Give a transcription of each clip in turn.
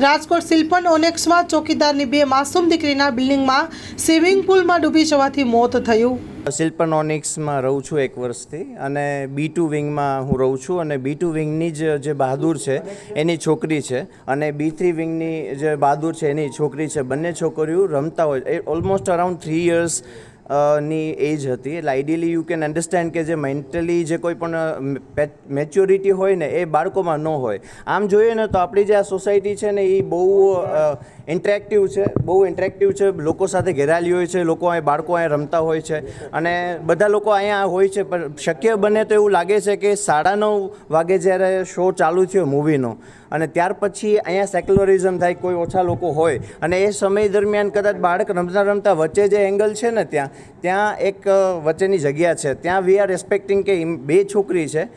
રાજકોટ સિલ્પન ઓનેક્સમાં ચોકીદારની બે માસૂમ દીકરીના બિલ્ડિંગમાં સ્વિમિંગ પુલમાં ડૂબી જવાથી મોત થયું. શિલ્પન ઓનિક્સમાં રહું છું એક વર્ષથી અને બી ટુ વિંગમાં હું રહું છું અને બી ટુ વિંગની જ જે બહાદુર છે એની છોકરી છે અને બી થ્રી વિંગની જે બહાદુર છે એની છોકરી છે. બંને છોકરીઓ રમતા હોય એ ઓલમોસ્ટ અરાઉન્ડ થ્રી યર્સ ની એજ હતી. એટલે આઈડિયલી યુ કેન અન્ડરસ્ટેન્ડ કે જે મેન્ટલી જે કોઈ પણ મેચ્યોરિટી હોય ને એ બાળકોમાં ન હોય. આમ જોઈએ ને તો આપણી જે આ સોસાયટી છે ને એ બહુ ઇન્ટરેક્ટિવ છે, બહુ ઇન્ટરેક્ટિવ છે. લોકો સાથે ઘેરાયેલી હોય છે, લોકો અહીં બાળકો અહીં રમતા હોય છે અને બધા લોકો અહીંયા હોય છે. પણ શક્ય બને તો એવું લાગે છે કે સાડા નવ વાગે જ્યારે શો ચાલુ થયો મૂવીનો અને ત્યાર પછી અહીંયા સેક્યુલરિઝમ થાય, કોઈ ઓછા લોકો હોય. અને એ સમય દરમિયાન કદાચ બાળક રમતા રમતા વચ્ચે જે એંગલ છે ને ત્યાં ત્યાં એક વચ્ચેની જગ્યા છે. ત્યાં વી આર રેસ્પેક્ટિંગ કે બે છોકરી છે.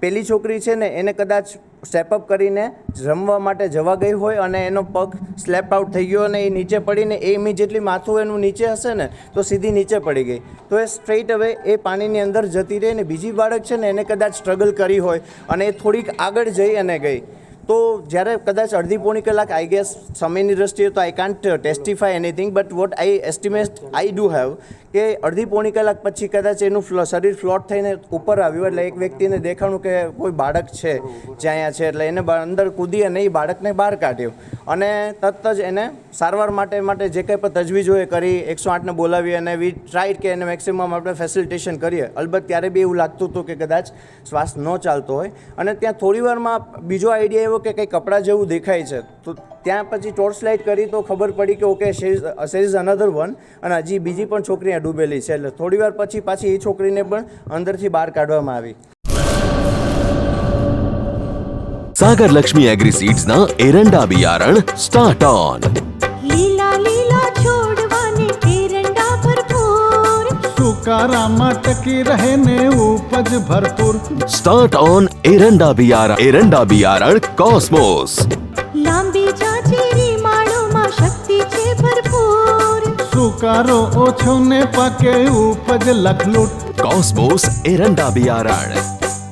પેલી છોકરી છે ને એને કદાચ સ્ટેપઅપ કરીને રમવા માટે જવા ગઈ હોય અને એનો પગ સ્લેપ આઉટ થઈ ગયો અને એ નીચે પડીને એ ઇમિજિએટલી માથું એનું નીચે હશે ને, તો સીધી નીચે પડી ગઈ. તો એ સ્ટ્રેઇટ હવે એ પાણીની અંદર જતી રહી ને બીજી બાળક છે ને એને કદાચ સ્ટ્રગલ કરી હોય અને એ થોડીક આગળ જઈ અને ગઈ. તો જ્યારે કદાચ અડધી પોણી કલાક આઈ ગેસ સમયની દ્રષ્ટિએ તો I can't testify anything but what I estimate I do have કે અડધી પોણી કલાક પછી કદાચ એનું શરીર ફ્લોટ થઈને ઉપર આવ્યું, એટલે એક વ્યક્તિને દેખાણું કે કોઈ બાળક છે, જે અહીંયા છે, એટલે એને અંદર કૂદી અને એ બાળકને બહાર કાઢ્યો. અને તરત જ એને સારવાર માટે માટે જે કંઈ પણ તજવીજ એ કરી, એકસો આઠને બોલાવી અને વી ટ્રાઈડ કે એને મેક્સિમમ આપણે ફેસિલિટેશન કરીએ. અલબત્ત ત્યારે બી એવું લાગતું હતું કે કદાચ શ્વાસ ન ચાલતો હોય. અને ત્યાં થોડી વારમાં બીજો આઈડિયા એવો જો કે કંઈ કપડાં જેવું દેખાય છે, તો ત્યાં પછી ટોર્ચ લાઇટ કરી તો ખબર પડી કે okay there is another one અને હજી બીજી પણ છોકરી આ ડૂબેલી છે. એટલે થોડી વાર પછી પાછી એ છોકરીને પણ અંદરથી બહાર કાઢવામાં આવી. સાગર લક્ષ્મી એગ્રી સીડ્સના એરંડા બિયારણ સ્ટાર્ટ ઓન तुकारा मटकी रहने उपज भरपूर। स्टार्ट ऑन एरंडा बियारण एरंडा बियारण कॉस्मोस माड़ो मा शक्ति शक्तीचे भरपूर। सुकारो ओछो ने पके उपज लखलूट। कॉस्मोस एरंडा बियारण